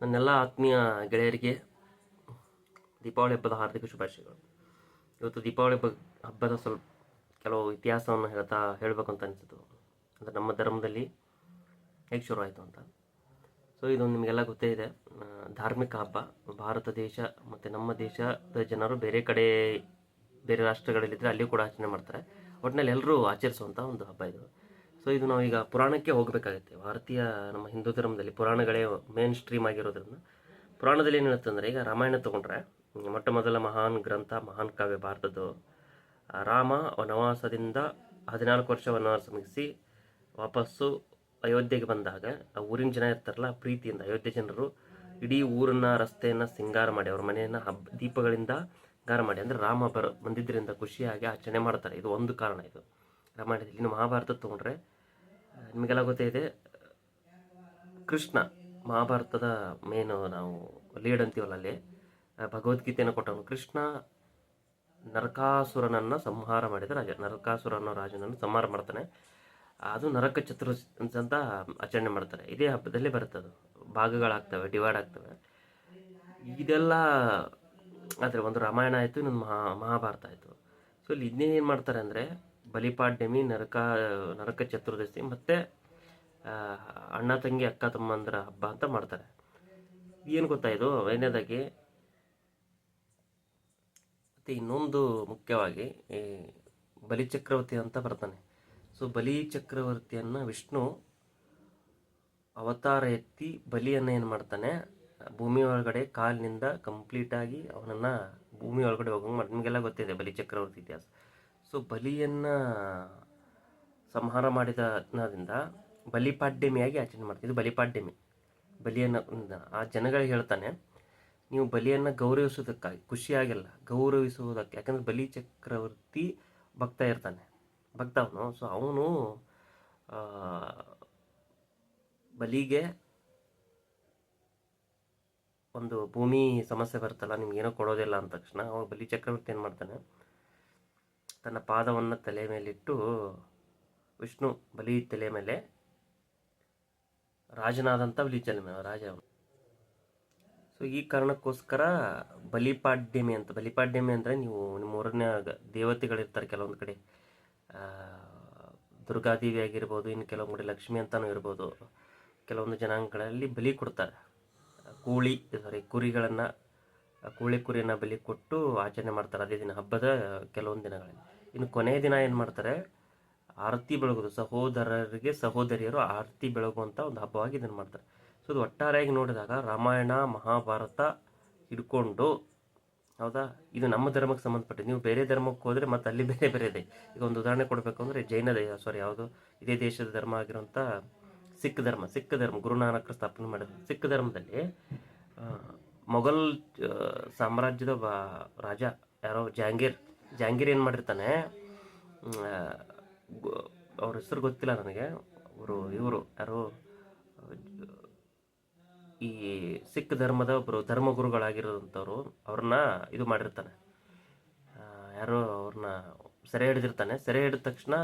ನನ್ನೆಲ್ಲ ಆತ್ಮೀಯ ಗೆಳೆಯರಿಗೆ ದೀಪಾವಳಿ ಹಬ್ಬದ ಹಾರ್ದಿಕ ಶುಭಾಶಯಗಳು. ಇವತ್ತು ದೀಪಾವಳಿ ಹಬ್ಬ, ಹಬ್ಬದ ಸ್ವಲ್ಪ ಕೆಲವು ಇತಿಹಾಸವನ್ನು ಹೇಳ್ತಾ ಹೇಳಬೇಕು ಅಂತ ಅನಿಸಿತು ಅಂದರೆ ನಮ್ಮ ಧರ್ಮದಲ್ಲಿ ಹೇಗೆ ಶುರು ಆಯಿತು ಅಂತ. ಸೊ ಇದು ನಿಮಗೆಲ್ಲ ಗೊತ್ತೇ ಇದೆ. ಧಾರ್ಮಿಕ ಹಬ್ಬ. ಭಾರತ ದೇಶ ಮತ್ತು ನಮ್ಮ ದೇಶದ ಜನರು ಬೇರೆ ಕಡೆ, ಬೇರೆ ರಾಷ್ಟ್ರಗಳಲ್ಲಿದ್ದರೆ ಅಲ್ಲಿಯೂ ಕೂಡ ಆಚರಣೆ ಮಾಡ್ತಾರೆ. ಒಟ್ಟಿನಲ್ಲಿ ಎಲ್ಲರೂ ಆಚರಿಸುವಂಥ ಒಂದು ಹಬ್ಬ ಇದು. ಸೊ ಇದು ನಾವೀಗ ಪುರಾಣಕ್ಕೆ ಹೋಗಬೇಕಾಗುತ್ತೆ. ಭಾರತೀಯ ನಮ್ಮ ಹಿಂದೂ ಧರ್ಮದಲ್ಲಿ ಪುರಾಣಗಳೇ ಮೇನ್ ಸ್ಟ್ರೀಮ್ ಆಗಿರೋದ್ರಿಂದ ಪುರಾಣದಲ್ಲಿ ಏನು ಹೇಳುತ್ತೆ ಅಂದರೆ ಈಗ ರಾಮಾಯಣ ತೊಗೊಂಡ್ರೆ, ಮೊಟ್ಟ ಮೊದಲ ಮಹಾನ್ ಗ್ರಂಥ, ಮಹಾನ್ ಕಾವ್ಯ ಭಾರತದ್ದು. ರಾಮ ವನವಾಸದಿಂದ ಹದಿನಾಲ್ಕು ವರ್ಷ ವನವಾಸ ಮುಗಿಸಿ ವಾಪಸ್ಸು ಅಯೋಧ್ಯೆಗೆ ಬಂದಾಗ, ಆ ಊರಿನ ಜನ ಇರ್ತಾರಲ್ಲ ಪ್ರೀತಿಯಿಂದ, ಅಯೋಧ್ಯೆ ಜನರು ಇಡೀ ಊರನ್ನ, ರಸ್ತೆಯನ್ನು ಸಿಂಗಾರ ಮಾಡಿ, ಅವ್ರ ಮನೆಯನ್ನು ಹಬ್ಬ ದೀಪಗಳಿಂದ ಗಾರ ಮಾಡಿ, ಅಂದರೆ ರಾಮ ಬರ ಬಂದಿದ್ದರಿಂದ ಖುಷಿಯಾಗಿ ಆಚರಣೆ ಮಾಡ್ತಾರೆ. ಇದು ಒಂದು ಕಾರಣ ಇದು. ರಾಮಾಯಣದಲ್ಲಿ ಇನ್ನು ಮಹಾಭಾರತ ತೊಗೊಂಡ್ರೆ ನಿಮಗೆಲ್ಲ ಗೊತ್ತೇ ಇದೆ ಕೃಷ್ಣ, ಮಹಾಭಾರತದ ಮೇನು ನಾವು ಲೀಡ್ ಅಂತೀವಲ್ಲ ಅಲ್ಲಿ. ಭಗವದ್ಗೀತೆಯನ್ನು ಕೊಟ್ಟವನು ಕೃಷ್ಣ, ನರಕಾಸುರನನ್ನು ಸಂಹಾರ ಮಾಡಿದ ರಾಜ ನರಕಾಸುರ ಅನ್ನೋ ರಾಜನನ್ನು ಸಂಹಾರ ಮಾಡ್ತಾನೆ. ಅದು ನರಕ ಚತುರ್ಸಿ ಅಂತ ಆಚರಣೆ ಮಾಡ್ತಾರೆ. ಇದೇ ಹಬ್ಬದಲ್ಲಿ ಬರುತ್ತೆ ಅದು ಭಾಗಗಳಾಗ್ತವೆ ಡಿವೈಡ್ ಆಗ್ತವೆ ಇದೆಲ್ಲ ಆದರೆ ಒಂದು ರಾಮಾಯಣ ಆಯಿತು, ಇನ್ನೊಂದು ಮಹಾ, ಮಹಾಭಾರತ ಆಯಿತು. ಸೊ ಇಲ್ಲಿ ಇದನ್ನೇ ಏನು ಮಾಡ್ತಾರೆ ಅಂದರೆ ಬಲಿಪಾಡ್ಯಮಿ ನರಕ ನರಕ ಚತುರ್ದಶಿ ಮತ್ತು ಅಣ್ಣ ತಂಗಿ, ಅಕ್ಕ ತಮ್ಮಂದ್ರ ಹಬ್ಬ ಅಂತ ಮಾಡ್ತಾರೆ. ಏನು ಗೊತ್ತಾ ಇದು? ಮತ್ತು ಇನ್ನೊಂದು ಮುಖ್ಯವಾಗಿ ಈ ಬಲಿ ಚಕ್ರವರ್ತಿ ಅಂತ ಬರ್ತಾನೆ. ಸೊ ಬಲಿ ಚಕ್ರವರ್ತಿಯನ್ನು ವಿಷ್ಣು ಅವತಾರ ಎತ್ತಿ ಬಲಿಯನ್ನು ಏನು ಮಾಡ್ತಾನೆ? ಭೂಮಿ ಒಳಗಡೆ ಕಾಲಿನಿಂದ ಕಂಪ್ಲೀಟಾಗಿ ಅವನನ್ನು ಭೂಮಿ ಒಳಗಡೆ ಹೋಗಂಗೆ ಮಾಡಿ ನಿಮಗೆಲ್ಲ ಗೊತ್ತಿದೆ ಬಲಿ ಚಕ್ರವರ್ತಿ ಇತಿಹಾಸ. ಸೊ ಬಲಿಯನ್ನು ಸಂಹಾರ ಮಾಡಿದ ದಿನದಿಂದ ಬಲಿಪಾಡ್ಯಮಿಯಾಗಿ ಆಚರಣೆ ಇದು ಬಲಿಪಾಡ್ಯಮಿ ಬಲಿಯನ್ನು ಆ ಜನಗಳಿಗೆ ಹೇಳ್ತಾನೆ, ನೀವು ಬಲಿಯನ್ನು ಗೌರವಿಸೋದಕ್ಕಾಗಿ ಖುಷಿಯಾಗಿಲ್ಲ, ಗೌರವಿಸುವುದಕ್ಕೆ. ಯಾಕಂದ್ರೆ ಬಲಿ ಚಕ್ರವರ್ತಿ ಭಕ್ತ ಇರ್ತಾನೆ. ಭಕ್ತ ಅವನು. ಸೊ ಅವನು ಬಲಿಗೆ ಒಂದು ಭೂಮಿ ಸಮಸ್ಯೆ ಬರುತ್ತಲ್ಲ ಏನೋ ಕೊಡೋದಿಲ್ಲ ಅಂದ ತಕ್ಷಣ ಅವ ಬಲಿ ಚಕ್ರವರ್ತಿ ಏನು ಮಾಡ್ತಾನೆ ತನ್ನ ಪಾದವನ್ನು ತಲೆ ಮೇಲಿಟ್ಟು ವಿಷ್ಣು ಬಲಿ ತಲೆ ಮೇಲೆ ರಾಜನಾದಂಥ ಬಲಿ ಮೇಲೆ, ರಾಜ ಸೊ ಈ ಕಾರಣಕ್ಕೋಸ್ಕರ ಬಲಿಪಾಡ್ಯಮಿ ಅಂತ, ಬಲಿಪಾಡ್ಯಮಿ ಅಂದರೆ ನೀವು ನಿಮ್ಮ ಮೂರನೇ ದೇವತೆಗಳಿರ್ತಾರೆ ಕೆಲವೊಂದು ಕಡೆ. ದುರ್ಗಾದೇವಿ ಆಗಿರ್ಬೋದು, ಇನ್ನು ಕೆಲವೊಂದು ಕಡೆ ಲಕ್ಷ್ಮಿ ಅಂತಲೂ ಇರ್ಬೋದು. ಕೆಲವೊಂದು ಜನಾಂಗಗಳಲ್ಲಿ ಬಲಿ ಕೊಡ್ತಾರೆ. ಕೋಳಿ ಸಾರಿ ಕುರಿಗಳನ್ನು ಕೋಳಿ ಕುರಿಯನ್ನು ಬಲಿ ಕೊಟ್ಟು ಆಚರಣೆ ಮಾಡ್ತಾರೆ ಅದೇ ದಿನ ಹಬ್ಬದ ಕೆಲವೊಂದು ದಿನಗಳಲ್ಲಿ. ಇನ್ನು ಕೊನೆಯ ದಿನ ಏನು ಮಾಡ್ತಾರೆ? ಆರತಿ ಬೆಳಗೋದು. ಸಹೋದರರಿಗೆ ಸಹೋದರಿಯರು ಆರತಿ ಬೆಳಗುವಂಥ ಒಂದು ಹಬ್ಬವಾಗಿ ಇದನ್ನು ಮಾಡ್ತಾರೆ. ಸೊ ಇದು ಒಟ್ಟಾರೆಯಾಗಿ ನೋಡಿದಾಗ ರಾಮಾಯಣ, ಮಹಾಭಾರತ ಹಿಡ್ಕೊಂಡು ಹೌದಾ? ಇದು ನಮ್ಮ ಧರ್ಮಕ್ಕೆ ಸಂಬಂಧಪಟ್ಟಿದ್ದು ನೀವು ಬೇರೆ ಧರ್ಮಕ್ಕೆ ಹೋದರೆ ಮತ್ತೆ ಅಲ್ಲಿ ಬೇರೆ ಬೇರೆ ಇದೆ. ಈಗ ಒಂದು ಉದಾಹರಣೆ ಕೊಡಬೇಕು ಅಂದರೆ ಜೈನ ದೇಹ ಸಾರಿ ಯಾವುದು? ಇದೇ ದೇಶದ ಧರ್ಮ ಆಗಿರುವಂಥ ಸಿಖ್ ಧರ್ಮ. ಸಿಖ್ ಧರ್ಮ. ಗುರುನಾನಕರು ಸ್ಥಾಪನೆ ಮಾಡಿದ ಸಿಖ್ ಧರ್ಮದಲ್ಲಿ ಮೊಘಲ್ ಸಾಮ್ರಾಜ್ಯದ ರಾಜ ಯಾರೋ ಜಹಾಂಗೀರ್ ಜಹಾಂಗೀರ್ ಏನು ಮಾಡಿರ್ತಾನೆ ಅವ್ರ ಹೆಸರು ಗೊತ್ತಿಲ್ಲ ನನಗೆ. ಅವರು, ಇವರು ಯಾರೋ, ಈ ಸಿಖ್ ಧರ್ಮದ ಒಬ್ಬರು ಧರ್ಮಗುರುಗಳಾಗಿರೋಂಥವ್ರು ಅವ್ರನ್ನ ಇದು ಮಾಡಿರ್ತಾನೆ. ಯಾರೋ ಅವ್ರನ್ನ ಸೆರೆ ಹಿಡಿದಿರ್ತಾನೆ. ಸೆರೆ ಹಿಡಿದ ತಕ್ಷಣ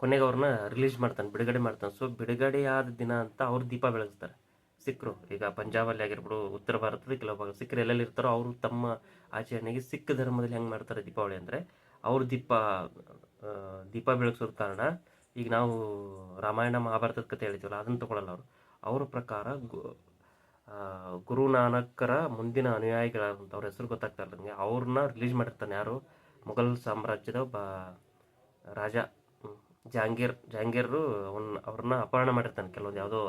ಕೊನೆಗೆ ಅವ್ರನ್ನ ರಿಲೀಸ್ ಮಾಡ್ತಾನೆ, ಬಿಡುಗಡೆ ಮಾಡ್ತಾನೆ. ಸೊ ಬಿಡುಗಡೆಯಾದ ದಿನ ಅಂತ ಅವ್ರು ದೀಪ ಬೆಳಗಿಸ್ತಾರೆ. ಸಿಖ್ರು ಈಗ ಪಂಜಾಬಲ್ಲಿ ಆಗಿರ್ಬೋದು ಉತ್ತರ ಭಾರತದ ಕೆಲವು ಭಾಗ ಸಿಖ್ರು ಎಲ್ಲೆಲ್ಲಿ ಇರ್ತಾರೋ ಅವರು ತಮ್ಮ ಆಚರಣೆಗೆ ಸಿಖ್ ಧರ್ಮದಲ್ಲಿ ಹೆಂಗೆ ಮಾಡ್ತಾರೆ ದೀಪಾವಳಿ ಅಂದರೆ, ಅವರು ದೀಪ ದೀಪ ಬೆಳಗಿಸೋದ ಕಾರಣ ಈಗ ನಾವು ರಾಮಾಯಣ ಮಹಾಭಾರತದ ಕಥೆ ಹೇಳ್ತೀವಲ್ಲ, ಅದನ್ನು ತಗೊಳ್ಳಲ್ಲ ಅವರು. ಅವರ ಪ್ರಕಾರ ಗು ಗುರು ನಾನಕರ ಮುಂದಿನ ಅನುಯಾಯಿಗಳಾದಂಥ ಅವ್ರ ಹೆಸರು ಗೊತ್ತಾಗ್ತಾ ನನಗೆ ಅವ್ರನ್ನ ರಿಲೀಸ್ ಮಾಡಿರ್ತಾನೆ ಯಾರು? ಮೊಘಲ್ ಸಾಮ್ರಾಜ್ಯದ ಬ ರಾಜ ಜಹಾಂಗೀರ್ ಜಹಾಂಗೀರು ಅವನ್ನ ಅವ್ರನ್ನ ಅಪಹರಣ ಮಾಡಿರ್ತಾನೆ. ಕೆಲವೊಂದು ಯಾವುದೋ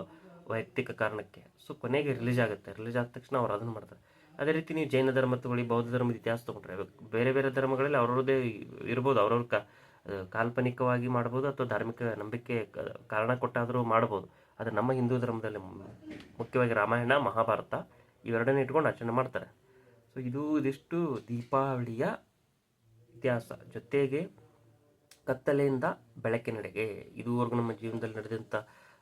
ವೈಯಕ್ತಿಕ ಕಾರಣಕ್ಕೆ. ಸೊ, ಕೊನೆಗೆ ರಿಲೀಸ್ ಆಗುತ್ತೆ. ರಿಲೀಸ್ ಆದ ತಕ್ಷಣ ಅವ್ರು ಅದನ್ನು ಮಾಡ್ತಾರೆ. ಅದೇ ರೀತಿ ನೀವು ಜೈನ ಧರ್ಮ ತಗೊಳ್ಳಿ ಬೌದ್ಧ ಧರ್ಮದ ಇತಿಹಾಸ ತೊಗೊಂಡ್ರೆ, ಬೇರೆ ಬೇರೆ ಧರ್ಮಗಳಲ್ಲಿ ಅವ್ರವ್ರದ್ದೇ ಇರ್ಬೋದು. ಅವ್ರವ್ರ ಕಾಲ್ಪನಿಕವಾಗಿ ಮಾಡ್ಬೋದು ಅಥವಾ ಧಾರ್ಮಿಕ ನಂಬಿಕೆ ಕಾರಣ ಕೊಟ್ಟಾದರೂ ಮಾಡ್ಬೋದು. ಆದರೆ ನಮ್ಮ ಹಿಂದೂ ಧರ್ಮದಲ್ಲಿ ಮುಖ್ಯವಾಗಿ ರಾಮಾಯಣ, ಮಹಾಭಾರತ ಇವೆರಡನ್ನೇ ಇಟ್ಕೊಂಡು ಆಚರಣೆ ಮಾಡ್ತಾರೆ. ಸೊ, ಇದು ಇದಿಷ್ಟು ದೀಪಾವಳಿಯ ಇತಿಹಾಸ. ಜೊತೆಗೆ ಕತ್ತಲೆಯಿಂದ ಬೆಳಕಿನೆಡೆಗೆ. ಇದುವರೆಗೂ ನಮ್ಮ ಜೀವನದಲ್ಲಿ ನಡೆದಂಥ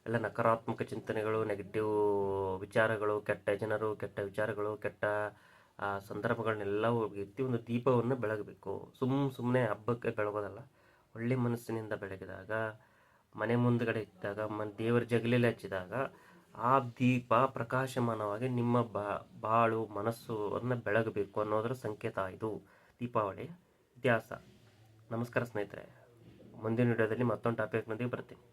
ಎಲ್ಲ ನಕಾರಾತ್ಮಕ ಚಿಂತನೆಗಳು ನೆಗೆಟಿವ್ ವಿಚಾರಗಳು, ಕೆಟ್ಟ ಜನರು, ಕೆಟ್ಟ ವಿಚಾರಗಳು, ಕೆಟ್ಟ ಸಂದರ್ಭಗಳನ್ನೆಲ್ಲ ಎತ್ತಿ ಒಂದು ದೀಪವನ್ನು ಬೆಳಗಬೇಕು. ಸುಮ್ಮ ಸುಮ್ಮನೆ ಹಬ್ಬಕ್ಕೆ ಬೆಳಗೋದಲ್ಲ. ಒಳ್ಳೆ ಮನಸ್ಸಿನಿಂದ ಬೆಳಗಿದಾಗ, ಮನೆ ಮುಂದುಗಡೆ ಇದ್ದಾಗ ಮನ್ ದೇವರ ಜಗಲಿಯಲ್ಲಿ ಹಚ್ಚಿದಾಗ, ಆ ದೀಪ ಪ್ರಕಾಶಮಾನವಾಗಿ ನಿಮ್ಮ ಬಾ, ಬಾಳು, ಮನಸ್ಸು ಅದನ್ನ ಬೆಳಗಬೇಕು ಅನ್ನೋದರ ಸಂಕೇತ ಇದು. ದೀಪಾವಳಿ ಇತಿಹಾಸ. ನಮಸ್ಕಾರ ಸ್ನೇಹಿತರೆ. ಮುಂದಿನ ವಿಡಿಯೋದಲ್ಲಿ ಮತ್ತೊಂದು ಟಾಪಿಕ್ನೊಂದಿಗೆ ಬರ್ತೀನಿ.